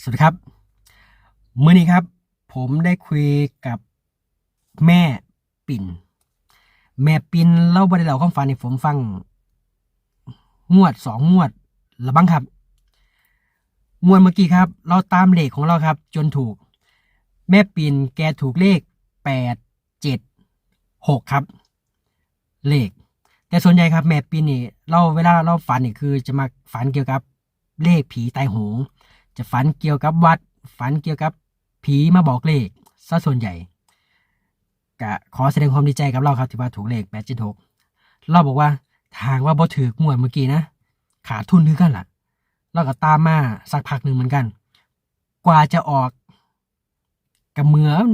สวัสดีครับ มื้อนี้ครับ ผมได้คุยกับแม่ปิ่น แม่ปิ่นเล่าบริเล่าความฝันให้ผมฟัง งวดสองงวดละบ้างครับ งวดเมื่อกี้ครับ เราตามเลขของเราครับ จนถูก แม่ปิ่นแกถูกเลขแปดเจ็ดหกครับ เลข แต่ส่วนใหญ่ครับ แม่ปิ่นนี่เราเวลาเราฝันนี่คือจะมาฝันเกี่ยวกับ เลขผีตายโหง จะฝันเกี่ยวกับวัด ฝันเกี่ยวกับผีมาบอกเลขซะส่วนใหญ่ก็ขอแสดงความดีใจกับเราครับที่ว่าถูกเลขแปดเจ็ดหกเราบอกว่าทางว่าบ่ถือกงวดเมื่อกี้นะ ขาดทุนคือกันล่ะ เราก็ตามมาสักพักหนึ่งเหมือนกัน กว่าจะออกกับเหมือน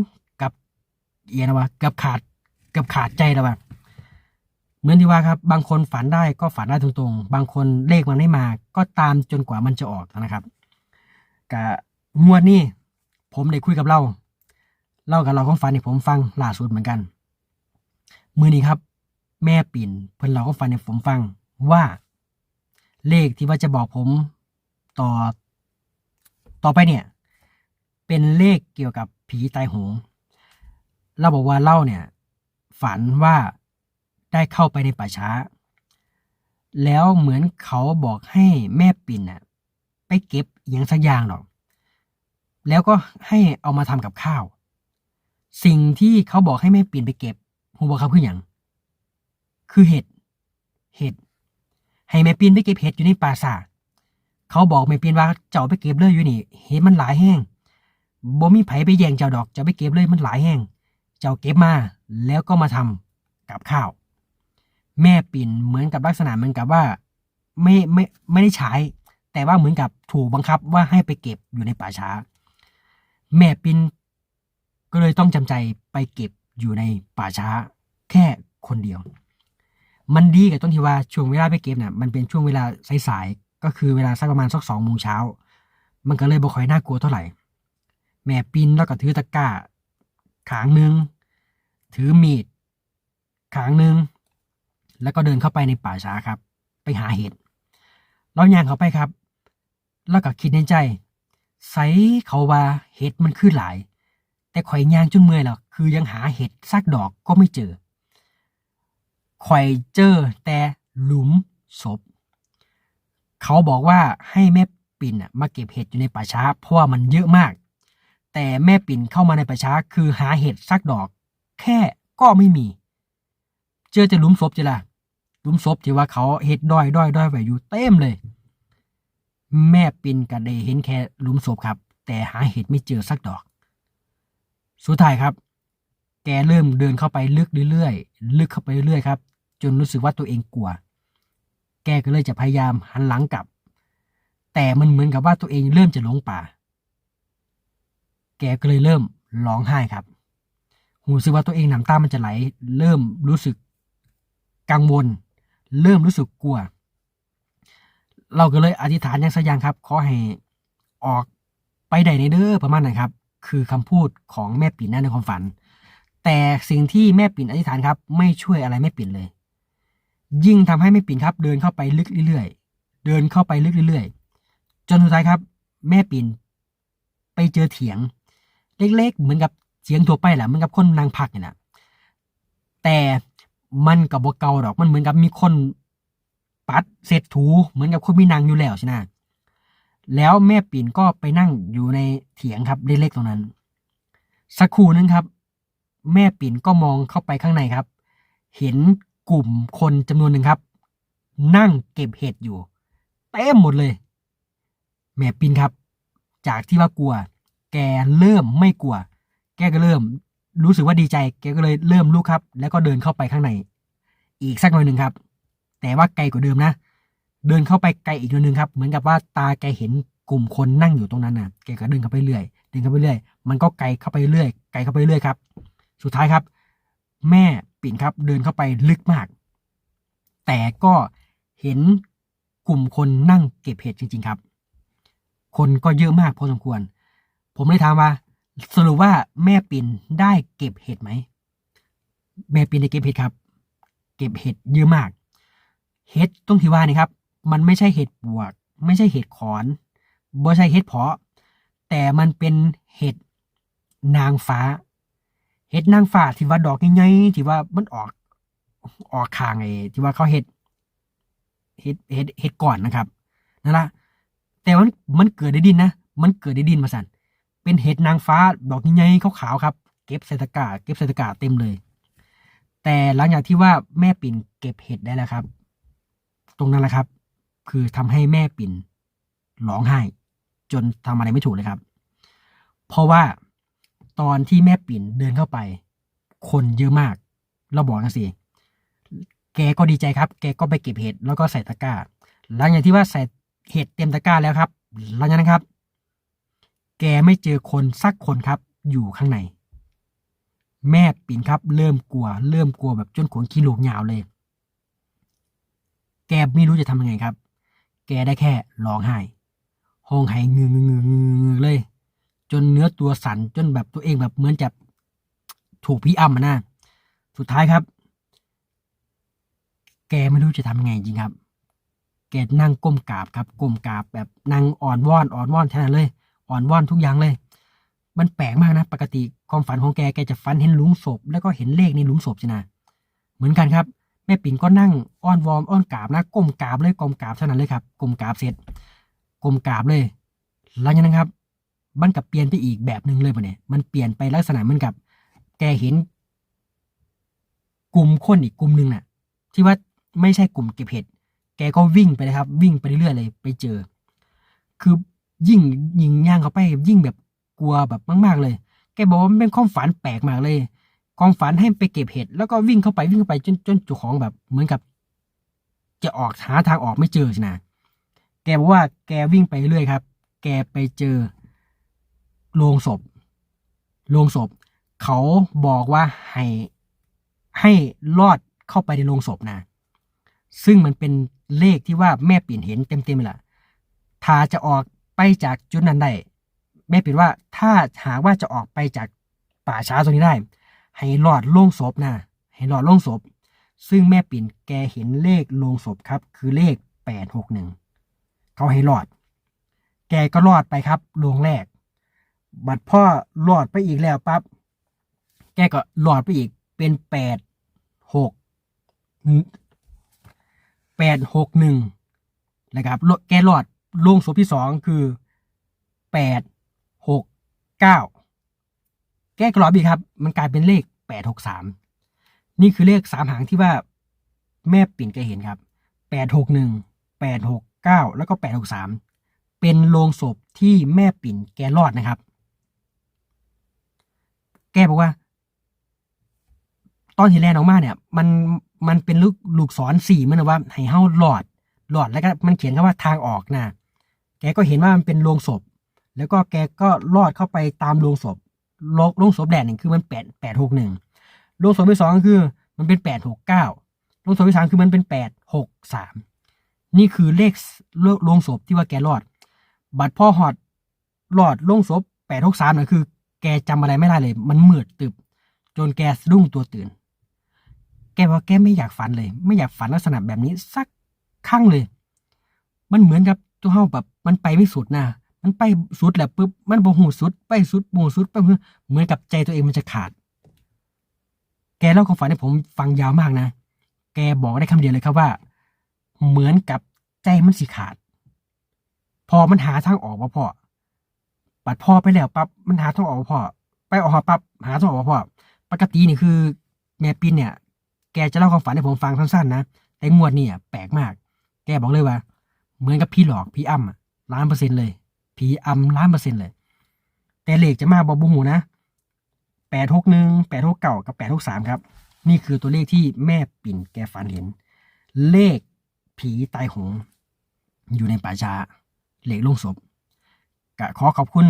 กับเอียนะวะกับขาดกับขาดใจแล้ววะเหมือนที่ว่าครับ บางคนฝันได้ก็ฝันได้ตรงๆ บางคนเลขมันไม่มา ก็ตามจนกว่ามันจะออกนะครับ กะงวดนี้ผมได้คุยกับเราเล่ากับเราของฝันให้ผมฟังล่าสุดเหมือนกัน มือนี้ครับ แม่ปิ่นเพิ่นเราก็ฝันให้ผมฟังว่า เลขที่ว่าจะบอกผมต่อ ต่อไปเนี่ย เป็นเลขเกี่ยวกับผีตายโหงเราบอกว่าเล่าเนี่ย ฝันว่าได้เข้าไปในป่าช้า แล้วเหมือนเขาบอกให้แม่ปิ่นน่ะ ไปเก็บอย่างสักอย่างหรอก แล้วก็ให้เอามาทำกับข้าว สิ่งที่เขาบอกให้แม่ปิ่นไปเก็บหูบอกเขาคืออย่าง คือเห็ด เห็ด ให้แม่ปิ่นไปเก็บเห็ดอยู่ในป่าสาเขาบอกแม่ปิ่นว่าเจ้าไปเก็บเลยอยู่นี่ เห็ดมันหลายแห้งบ่มีไผไปแย่งเจ้าดอกเจ้าไปเก็บเลยมันหลายแห้ง เจ้าเก็บมาแล้วก็มาทำกับข้าว แม่ปิ่นเหมือนกับลักษณะเหมือนกับว่า ไม่ไม่ไม่ได้ใช้ แต่ว่าเหมือนกับถูกบังคับว่าให้ไปเก็บอยู่ในป่าช้า แม่ปินก็เลยต้องจำใจไปเก็บอยู่ในป่าช้า แค่คนเดียว มันดีกับต้นที่ว่าช่วงเวลาไปเก็บเนี่ยมันเป็นช่วงเวลาสายๆก็คือเวลาสักประมาณสักสองโมงเช้า มันก็เลยบ่ค่อยน่ากลัวเท่าไหร่ แม่ปินแล้วก็ถือตะกร้าขางหนึ่งถือมีดขางหนึ่งแล้วก็เดินเข้าไปในป่าช้าครับ ไปหาเห็ดเราย่างเข้าไปครับ แล้วก็คิดในใจใสเขาว่าเห็ดมันคือหลาย แต่ข่อยย่างจนเมื่อยแล้วคือยังหาเห็ดซากดอกก็ไม่เจอข่อยเจอแต่หลุมศพ เขาบอกว่าให้แม่ปิ่นมาเก็บเห็ดอยู่ในป่าช้า เพราะว่ามันเยอะมาก แต่แม่ปิ่นเข้ามาในป่าช้า คือหาเห็ดซากดอก แค่ก็ไม่มี เจอแต่หลุมศพจ้ะล่ะหลุมศพที่ว่าเขาเห็ดด้อยด้อยด้อยไว้อยู่เต็มเลย แม่ปินก็ได้เห็นแค่หลุมศพครับ แต่หาเห็ดไม่เจอสักดอก สุดท้ายครับ แกเริ่มเดินเข้าไปลึกเรื่อยๆลึกเข้าไปเรื่อยๆครับ จนรู้สึกว่าตัวเองกลัว แกก็เลยจะพยายามหันหลังกลับ แต่มันเหมือนกับว่าตัวเองเริ่มจะหลงป่า แกก็เลยเริ่มร้องไห้ครับหูสึกว่าตัวเองน้ำตามันจะไหล เริ่มรู้สึกกังวล เริ่มรู้สึกกลัว เราก็เลยอธิษฐานอย่างสักอย่างครับ ขอให้ออกไปได้ในเด้อประมาณนั้นครับ คือคำพูดของแม่ปิ่นนั่นในความฝัน แต่สิ่งที่แม่ปิ่นอธิษฐานครับ ไม่ช่วยอะไรแม่ปิ่นเลย ยิ่งทำให้แม่ปิ่นครับ เดินเข้าไปลึกเรื่อยๆ เดินเข้าไปลึกเรื่อยๆ จนสุดท้ายครับ แม่ปิ่นไปเจอเถียง เล็กๆ เหมือนกับเสียงทั่วไปแหละเหมือนกับคนนางพักเนี่ยนะแต่มันกับบเก่าดอกมันเหมือนกับมีคน ปัดเศษถูเหมือนกับคนมีนางอยู่แล้วใช่ไหมแล้วแม่ปิ่นก็ไปนั่งอยู่ในเถียงครับเล็กๆตรงนั้น สักครู่นึงครับ แม่ปิ่นก็มองเข้าไปข้างในครับ เห็นกลุ่มคนจำนวนหนึ่งครับ นั่งเก็บเห็ดอยู่เต็มหมดเลย แม่ปิ่นครับ จากที่ว่ากลัว แกเริ่มไม่กลัว แกก็เริ่ม รู้สึกว่าดีใจ แกก็เลยเริ่มลุกครับ แล้วก็เดินเข้าไปข้างใน อีกสักหน่อยหนึ่งครับ แต่ว่าไกลกว่าเดิมนะ เดินเข้าไปไกลอีกน่อยหนึ่งครับ เหมือนกับว่าตาแกเห็นกลุ่มคนนั่งอยู่ตรงนั้นนะแกก็เดินเข้าไปเรื่อยเดินเข้าไปเรื่อย มันก็ไกลเข้าไปเรื่อย ไกลเข้าไปเรื่อยครับ สุดท้ายครับ แม่ปิ่นครับเดินเข้าไปลึกมาก แต่ก็เห็นกลุ่มคนนั่งเก็บเห็ดจริง ๆครับ คนก็เยอะมากพอสมควร ผมเลยถามว่า สรุปว่าแม่ปิ่นได้เก็บเห็ดไหม แม่ปิ่นได้เก็บเห็ดครับ เก็บเห็ดเยอะมาก เห็ดตรงที่ว่านี่ครับ มันไม่ใช่เห็ดปวก ไม่ใช่เห็ดขอนบ่ใช่เห็ดเพาะ แต่มันเป็นเห็ดนางฟ้า เห็ดนางฟ้าที่ว่าดอกใหญ่ๆที่ว่ามันออกออกคางไอ้ที่ว่าเขาเห็ดเห็ดเห็ดเห็ดก่อนนะครับนั่นละแต่มันมันเกิดในดินนะ มันเกิดในดินมาสันเป็นเห็ดนางฟ้าดอกใหญ่ๆขาวๆครับ เก็บใส่ตะกร้าเก็บใส่ตะกร้าเต็มเลย แต่หลังจากที่ว่าแม่ปิ่นเก็บเห็ดได้แล้วครับ รงนั้นแหละครับ คือทำให้แม่ปิ่นร้องไห้ จนทำอะไรไม่ถูกเลยครับ เพราะว่าตอนที่แม่ปิ่นเดินเข้าไป คนเยอะมากเราบอกกันสิแกก็ดีใจครับ แกก็ไปเก็บเห็ดแล้วก็ใส่ตะกร้า หลังจากที่ว่าใส่เห็ดเต็มตะกร้าแล้วครับ หลังจากนั้นครับ แกไม่เจอคนสักคนครับ อยู่ข้างใน แม่ปิ่นครับ เริ่มกลัว เริ่มกลัวแบบจนขนขี้ลูกยาวเลย แกไม่รู้จะทำยังไงครับ แกได้แค่ร้องไห้ห้องไห้งืงงืงงเลย จนเนื้อตัวสั่นจนแบบตัวเองแบบเหมือนจะถูกพี่อ้ำมานะสุดท้ายครับ แกไม่รู้จะทำยังไงจริงครับ แกนั่งก้มกราบครับก้มกราบแบบนั่งอ่อนวอนอ่อนวอนแค่นั้นเลย อ่อนวอนทุกอย่างเลย มันแปลกมากนะ ปกติความฝันของแกแกจะฝันเห็นหลุมศพ แล้วก็เห็นเลขในหลุมศพใช่ไหมเหมือนกันครับ ม่ปิ่นก็นั่งอ้อนวอมอ้อนกราบนะก้มกราบเลยก้มกราบเท่านั้นเลยครับก้มกราบเสร็จก้มกราบเลยหลังจากนั้นครับ มันกับเปลี่ยนไปอีกแบบหนึ่งเลยปะเนี่ยมันเปลี่ยนไปลักษณะเหมือนกับ แกเห็น กลุ่มคนอีกกลุ่มหนึ่งน่ะ ที่ว่าไม่ใช่กลุ่มเก็บเห็ดแกก็วิ่งไปเลยครับ วิ่งไปเรื่อยๆเลย ไปเจอ คือยิ่งยิงย่างเข้าไป ยิ่งแบบกลัวแบบมาก ๆ เลย แกบอกว่ามันเป็นความฝันแปลกมากเลย ความฝันให้ไปเก็บเห็ดแล้วก็วิ่งเข้าไปวิ่งเข้าไปจนจนจุของแบบเหมือนกับ จะออกหาทางออกไม่เจอสินะแกบอกว่าแกวิ่งไปเรื่อยครับ แกไปเจอโลงศพโลงศพ เขาบอกว่าให้ให้ลอดเข้าไปในโลงศพนะ ซึ่งมันเป็นเลขที่ว่าแม่ปิ่นเห็นเต็มๆเลยล่ะถ้าจะออกไปจากจุดนั้นได้แม่ปิ่นว่าถ้าหากว่าจะออกไปจากป่าช้าตรงนี้ได้ ให้ลอดโล่งศพนะให้ลอดโล่งศพ ซึ่งแม่ปิ่นแกเห็นเลขโลงศพครับ คือเลขแปดหกหนึ่งเขาให้รอด แกก็รอดไปครับโลงแรก บัดพ่อรอดไปอีกแล้วปั๊บแกก็รอดไปอีกเป็นแปดหกแปดหกหนึ่งนะครับแกรอดโลงศพที่สองคือแปดหกเก้า แก้กรอบอีกครับ มันกลายเป็นเลขแปดหกสามนี่คือเลขสามหางที่ว่าแม่ปิ่นแกเห็นครับแปดหกหนึ่งแปดหกเก้าแล้วก็แปดหกสามเป็นโลงศพที่แม่ปิ่นแกรอดนะครับ แกบอกว่า ตอนที่แลนออกมาเนี่ย มันมันเป็นลูกลูกศรสี่มันนะว่าให้เฮาหลอดหลอดแล้วก็มันเขียนคำว่าทางออกนะแกก็เห็นว่ามันเป็นโลงศพ แล้วก็แกก็ลอดเข้าไปตามโลงศพ ลงโลงศพแดดหนึ่งคือมันแปดแปดหกหนึ่งโลงศพที่สองคือมันเป็นแปดหกเก้าโลงศพที่สามคือมันเป็นแปดหกสามนี่คือเลขโลงศพที่ว่าแกรอด บัตรพ่อหอดรอดโลงศพแปดหกสามน่ะคือ แกจำอะไรไม่ได้เลย มันมืดตึบ จนแกสะดุ้งตัวตื่นแกบอกว่าแกไม่อยากฝันเลย ไม่อยากฝันลักษณะแบบนี้สักครั้งเลย มันเหมือนกับตัวเฮาแบบมันไปไม่สุดนะ มันไปสุดแล้วปุ๊บมันบ่หูสุด ไปสุดบ่หูสุดไปเหมือนกับใจตัวเองมันจะขาด แกเล่าความฝันให้ผมฟังยาวมากนะ แกบอกได้คำเดียวเลยครับว่า เหมือนกับใจมันสิขาด พอมันหาทางออกว่าพ่อปัดพ่อไปแล้วปั๊บมันหาทางออกว่าพ่อไปออกปั๊บหาทางออกว่าพ่อปกตินี่คือ แม่ปินเนี่ย แกจะเล่าความฝันให้ผมฟังสั้นๆนะแต่งวดเนี่ยแปลกมาก แกบอกเลยว่า เหมือนกับพี่หลอกพี่อ้ำล้านเปอร์เซ็นต์เลย ผีอำล้านเปอร์เซ็นต์เลย แต่เลขจะมาบอบูหูนะแปดหกหนึ่งแปดหกเก่ากับแปดหกสามครับ นี่คือตัวเลขที่แม่ปิ่นแกฝันเห็น เลขผีตายหง อยู่ในป่าช้าเลขลงศพกะขอขอบคุณ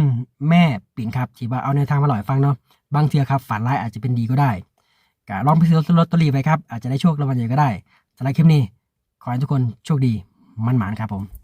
แม่ปิ่นครับ ที่ว่าเอาในทางมาหล่อยฟังเนาะบางเทีครับฝันร้ายอาจจะเป็นดีก็ได้กะลองไปซื้อลอตเตอรี่ไปครับ อาจจะได้โชครางวัลใหญ่ก็ได้สำหรับคลิปนี้ ขอให้ทุกคนโชคดีมั่นหมานครับผม